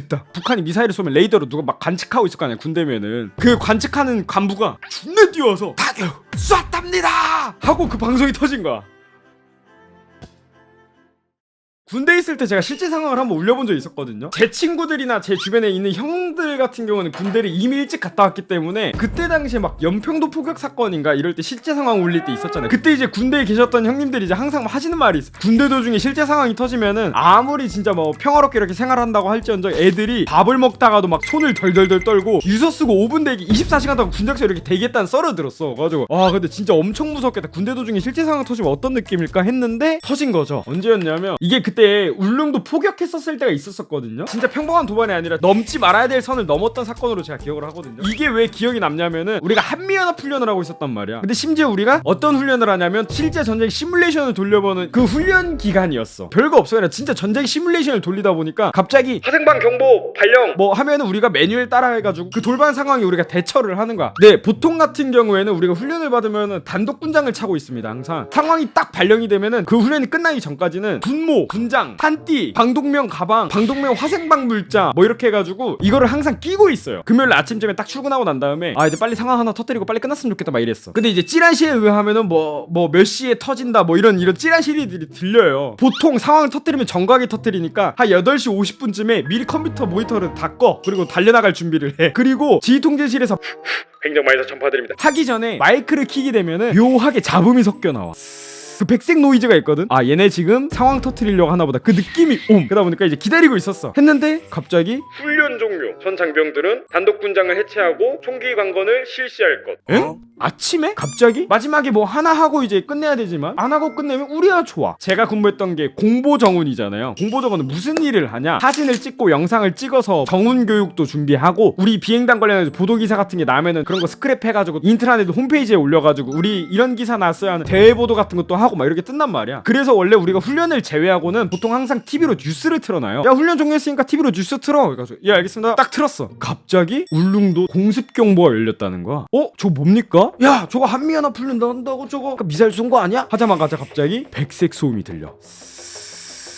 됐다. 북한이 미사일을 쏘면 레이더로 누가 막 관측하고 있을 거 아니야 군대면은 그 관측하는 간부가 존나 뛰어서 타격 쐈답니다 하고 그 방송이 터진 거야. 군대 있을 때 제가 실제 상황을 한번 울려본 적이 있었거든요. 제 친구들이나 제 주변에 있는 형들 같은 경우는 군대를 이미 일찍 갔다 왔기 때문에 그때 당시에 막 연평도 포격 사건인가 이럴 때 실제 상황 울릴 때 있었잖아요. 그때 이제 군대에 계셨던 형님들이 이제 항상 하시는 말이 있어. 군대 도중에 실제 상황이 터지면은 아무리 진짜 뭐 평화롭게 이렇게 생활한다고 할지언정 애들이 밥을 먹다가도 막 손을 덜덜덜 떨고 유서 쓰고 5분 대기 24시간 동안 군장소 이렇게 대기했다는 썰을 들었어. 가지고 와 근데 진짜 엄청 무섭겠다. 군대 도중에 실제 상황 터지면 어떤 느낌일까 했는데 터진 거죠. 언제였냐면 이게 그때 울릉도 포격했었을 때가 있었었거든요. 진짜 평범한 도반이 아니라 넘지 말아야 될 선을 넘었던 사건으로 제가 기억을 하거든요. 이게 왜 기억이 남냐면은 우리가 한미연합 훈련을 하고 있었단 말이야. 근데 심지어 우리가 어떤 훈련을 하냐면 실제 전쟁 시뮬레이션을 돌려보는 그 훈련 기간이었어. 별거 없어. 그냥 진짜 전쟁 시뮬레이션을 돌리다 보니까 갑자기 화생방 경보 발령 뭐 하면은 우리가 매뉴얼 따라해가지고 그 돌발 상황에 우리가 대처를 하는 거야. 네, 보통 같은 경우에는 우리가 훈련을 받으면은 단독 군장을 차고 있습니다. 항상 상황이 딱 발령이 되면은 그 훈련이 끝나기 전까지는 군모, 군장, 한띠, 방독면 가방, 방독면 화생방 물자 뭐 이렇게 해가지고 이거를 항상 끼고 있어요. 금요일 아침쯤에 딱 출근하고 난 다음에 아 이제 빨리 상황 하나 터뜨리고 빨리 끝났으면 좋겠다 막 이랬어. 근데 이제 찌라시에 의하면은 뭐 뭐 몇 시에 터진다 뭐 이런 이런 찌라시들이 들려요. 보통 상황을 터뜨리면 정각이 터뜨리니까 한 8시 50분쯤에 미리 컴퓨터 모니터를 다 꺼. 그리고 달려나갈 준비를 해. 그리고 지휘통제실에서 행정마에서 전파드립니다. 하기 전에 마이크를 키게 되면은 묘하게 잡음이 섞여 나와. 그 백색 노이즈가 있거든. 아 얘네 지금 상황 터트리려고 하나 보다. 그 느낌이 옴. 그러다 보니까 이제 기다리고 있었어. 했는데 갑자기 훈련 종료. 전 장병들은 단독 군장을 해체하고 총기 관건을 실시할 것. 응? 아침에? 갑자기? 마지막에 뭐 하나 하고 이제 끝내야 되지만 안 하고 끝내면 우리야 좋아. 제가 근무했던 게 공보 정훈이잖아요. 공보 정훈은 무슨 일을 하냐? 사진을 찍고 영상을 찍어서 정훈 교육도 준비하고 우리 비행단 관련해서 보도 기사 같은 게 나면은 그런 거 스크랩 해가지고 인트라넷 홈페이지에 올려가지고 우리 이런 기사 났어야 하는 대회 보도 같은 것도 하고 막 이렇게 뜬단 말이야. 그래서 원래 우리가 훈련을 제외하고는 보통 항상 TV로 뉴스를 틀어놔요. 야 훈련 종료했으니까 TV로 뉴스 틀어. 그래가지고 예 알겠습니다. 딱 틀었어. 갑자기 울릉도 공습 경보가 열렸다는 거야. 어? 저거 뭡니까? 야 저거 한미연합 훈련다 한다고 저거 미사일 쏜 거 아니야? 하자마자 갑자기 백색 소음이 들려.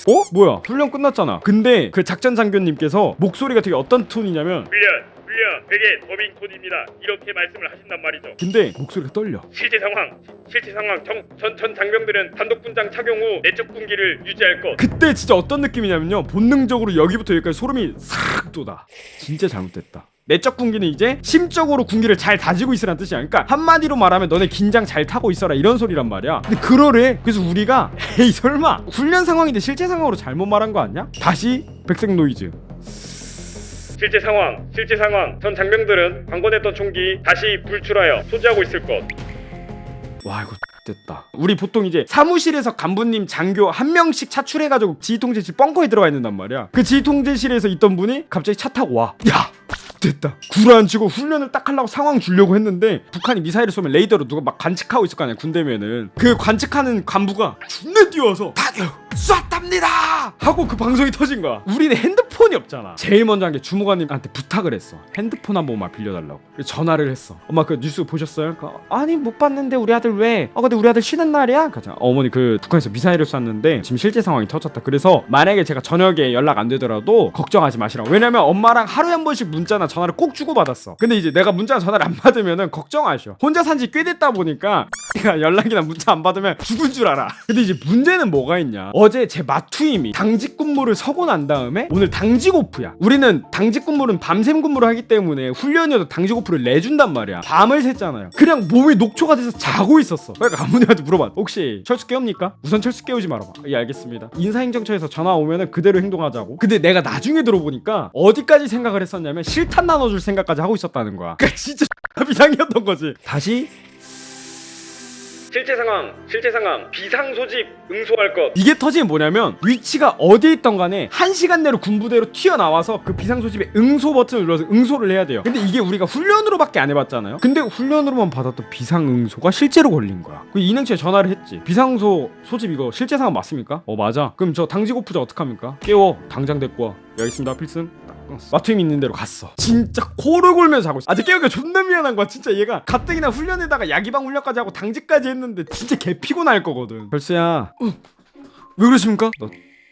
어? 뭐야? 훈련 끝났잖아. 근데 그 작전 장교님께서 목소리가 되게 어떤 톤이냐면 훈련, 훈련, 되게 더빙 톤입니다. 이렇게 말씀을 하신단 말이죠. 근데 목소리가 떨려. 실제 상황, 실제 상황. 정, 전, 전 장병들은 단독 군장 착용 후 내적 군기를 유지할 것. 그때 진짜 어떤 느낌이냐면요. 본능적으로 여기부터 여기까지 소름이 싹 돋아. 진짜 잘못됐다. 내적 군기는 이제 심적으로 군기를 잘 다지고 있으라는 뜻이야. 그러니까 한마디로 말하면 너네 긴장 잘 타고 있어라 이런 소리란 말이야. 근데 그러래. 그래서 우리가 에이 설마 훈련 상황인데 실제 상황으로 잘못 말한 거 아니야? 다시 백색 노이즈. 실제 상황, 실제 상황. 전 장병들은 관건했던 총기 다시 불출하여 소지하고 있을 것. 와 이거 됐다. 우리 보통 이제 사무실에서 간부님 장교 한 명씩 차출해가지고 지휘통제실 벙커에 들어가 있는단 말이야. 그 지휘통제실에서 있던 분이 갑자기 차 타고 와. 야 됐다. 구라앉히고 훈련을 딱 하려고 상황 주려고 했는데 북한이 미사일을 쏘면 레이더로 누가 막 관측하고 있을 거 아니야 군대면은 그 관측하는 간부가 존나 뛰어서 타격 쐈답니다 하고 그 방송이 터진 거야. 우리는 핸드폰이 없잖아. 제일 먼저 한 게 주무관님한테 부탁을 했어. 핸드폰 한 번만 빌려달라고. 그래서 전화를 했어. 엄마 그 뉴스 보셨어요? 그러니까, 아니 못 봤는데 우리 아들 왜? 아 근데 우리 아들 쉬는 날이야? 그러자 어머니 그 북한에서 미사일을 쐈는데 지금 실제 상황이 터졌다. 그래서 만약에 제가 저녁에 연락 안 되더라도 걱정하지 마시라고. 왜냐면 엄마랑 하루에 한 번씩 문자나 전화를 꼭 주고 받았어. 근데 이제 내가 문자 전화를 안 받으면은 걱정하셔. 혼자 산 지 꽤 됐다 보니까 연락이나 문자 안 받으면 죽은 줄 알아. 근데 이제 문제는 뭐가 있냐? 어제 제 마투임이 당직 근무를 서고 난 다음에 오늘 당직 오프야. 우리는 당직 근무는 밤샘 근무를 하기 때문에 훈련이어도 당직 오프를 내준단 말이야. 밤을 샜잖아요. 그냥 몸이 녹초가 돼서 자고 있었어. 그러니까 아무님한테 물어봐. 혹시 철수 깨웁니까? 우선 철수 깨우지 말아봐. 예 알겠습니다. 인사행정처에서 전화 오면은 그대로 행동하자고. 근데 내가 나중에 들어보니까 어디까지 생각을 했었냐면 실탄 나눠줄 생각까지 하고 있었다는 거야. 그러니까 진짜 비상이었던 거지. 다시 실제 상황, 실제 상황. 비상 소집 응소할 것. 이게 터지면 뭐냐면 위치가 어디에 있던 간에 한 시간 내로 군부대로 튀어나와서 그 비상 소집에 응소 버튼을 눌러서 응소를 해야 돼요 근데 이게 우리가 훈련으로밖에 안 해봤잖아요 근데 훈련으로만 받았던 비상 응소가 실제로 걸린 거야 그 인행처에 전화를 했지 비상소 소집 이거 실제 상황 맞습니까? 어 맞아 그럼 저 당직 오프자 어떡합니까? 깨워 당장 데리고 와 여기 있습니다 필승. 마트임 있는 대로 갔어. 진짜 코를 골면서 자고 있어. 아직 깨우기가 존나 미안한 거야. 진짜 얘가 가뜩이나 훈련에다가 야기방 훈련까지 하고 당직까지 했는데 진짜 개 피곤할 거거든. 별수야. 어, 왜 그러십니까? 너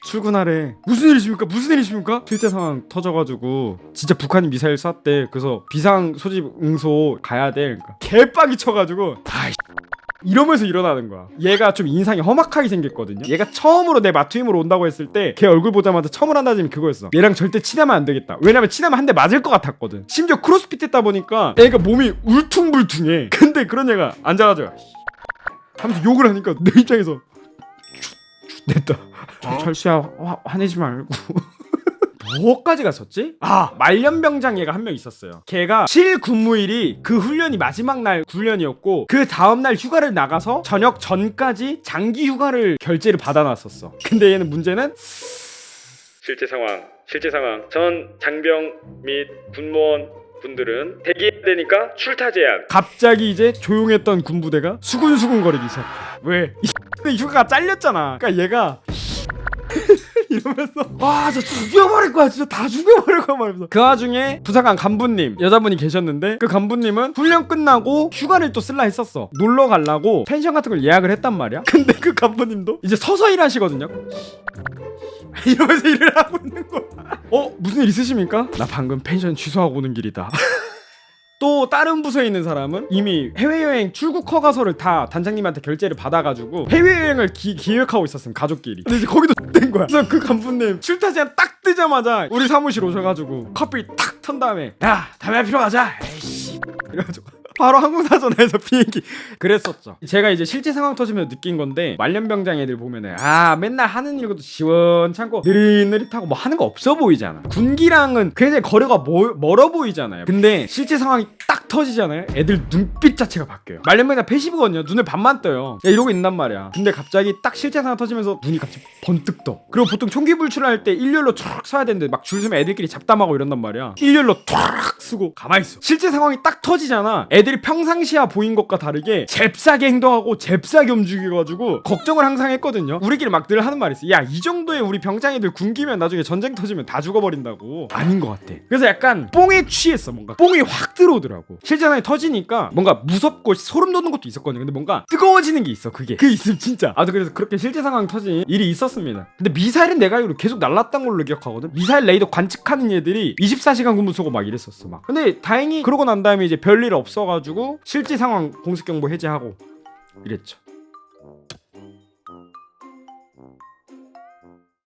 출근하래. 무슨 일이십니까? 무슨 일이십니까? 실제 상황 터져가지고 진짜 북한이 미사일 쐈대. 그래서 비상 소집 응소 가야 돼. 그러니까 개빡이 쳐가지고 아이 이러면서 일어나는 거야. 얘가 좀 인상이 험악하게 생겼거든요. 얘가 처음으로 내 마트임으로 온다고 했을 때 걔 얼굴 보자마자 처음 한다는 점이 그거였어. 얘랑 절대 친하면 안 되겠다. 왜냐면 친하면 한 대 맞을 것 같았거든. 심지어 크로스핏 했다 보니까 애가 몸이 울퉁불퉁해. 근데 그런 애가 앉아가지고 하면서 욕을 하니까 내 입장에서 됐다. 철수야 화, 화내지 말고. 뭐까지 갔었지? 아 말년병장 얘가 한 명 있었어요 걔가 실근무일이 그 훈련이 마지막 날 훈련이었고 그 다음날 휴가를 나가서 저녁 전까지 장기 휴가를 결제를 받아놨었어 근데 얘는 문제는 실제 상황, 실제 상황. 전 장병 및 군무원 분들은 대기해야 되니까 출타 제한. 갑자기 이제 조용했던 군부대가 수근수근거리기 시작해 왜? 이 휴가가 잘렸잖아 그러니까 얘가 이러면서. 와저 죽여버릴 거야. 진짜 다 죽여버릴 거야 말면서. 그 와중에 부사관 간부님 여자분이 계셨는데 그 간부님은 훈련 끝나고 휴가를 또 쓸라 했었어. 놀러 가려고 펜션 같은 걸 예약을 했단 말이야. 근데 그 간부님도 이제 서서 일하시거든요. 이러면서 일을 하고 있는 거야. 어 무슨 일 있으십니까? 나 방금 펜션 취소하고 오는 길이다. 또 다른 부서에 있는 사람은 이미 해외여행 출국 허가서를 다 단장님한테 결제를 받아가지고 해외여행을 기, 계획하고 있었음 가족끼리. 근데 이제 거기도 된 거야. 그래서 그 간부님 출타 제한 딱 뜨자마자 우리 사무실 오셔가지고 커피 탁 턴 다음에 야 담배 피러 가자. 에이씨. 이래가지고 바로 항공사전에서 비행기. 그랬었죠. 제가 이제 실제 상황 터지면 느낀 건데 말년병장 애들 보면은 아 맨날 하는 일도 시원찮고 느릿느릿하고 뭐 하는 거 없어 보이잖아. 군기랑은 굉장히 거리가 멀, 멀어 보이잖아요. 근데 실제 상황이 딱 터지잖아요. 애들 눈빛 자체가 바뀌어요. 말년병장 패시브거든요. 눈을 반만 떠요. 야, 이러고 있단 말이야. 근데 갑자기 딱 실제 상황 터지면서 눈이 갑자기 번뜩 떠. 그리고 보통 총기 불출할 때 일렬로 촥 서야 되는데 막 줄 서면 애들끼리 잡담하고 이런단 말이야. 일렬로 탁 쓰고 가만히 있어. 실제 상황이 딱 터지잖아. 애들 이 평상시야 보인 것과 다르게 잽싸게 행동하고 잽싸게 움직여가지고 걱정을 항상 했거든요. 우리끼리 막 늘 하는 말이 있어 야 이 정도의 우리 병장 애들 군기면 나중에 전쟁 터지면 다 죽어버린다고. 아닌 것 같아. 그래서 약간 뽕에 취했어 뭔가. 뽕이 확 들어오더라고. 상황이 터지니까 뭔가 무섭고 소름 돋는 것도 있었거든요. 근데 뭔가 뜨거워지는 게 있어 그게. 그 있음 진짜. 아도 그래서 그렇게 실제 상황 터진 일이 있었습니다. 근데 미사일은 내가 알기로 계속 날랐던 걸로 기억하거든. 미사일 레이더 관측하는 애들이 24시간 근무 쏘고 막 이랬었어 막. 근데 다행히 그러고 난 다음에 이제 별일 없어 가지고 실제 상황 공습 경보 해제하고 이랬죠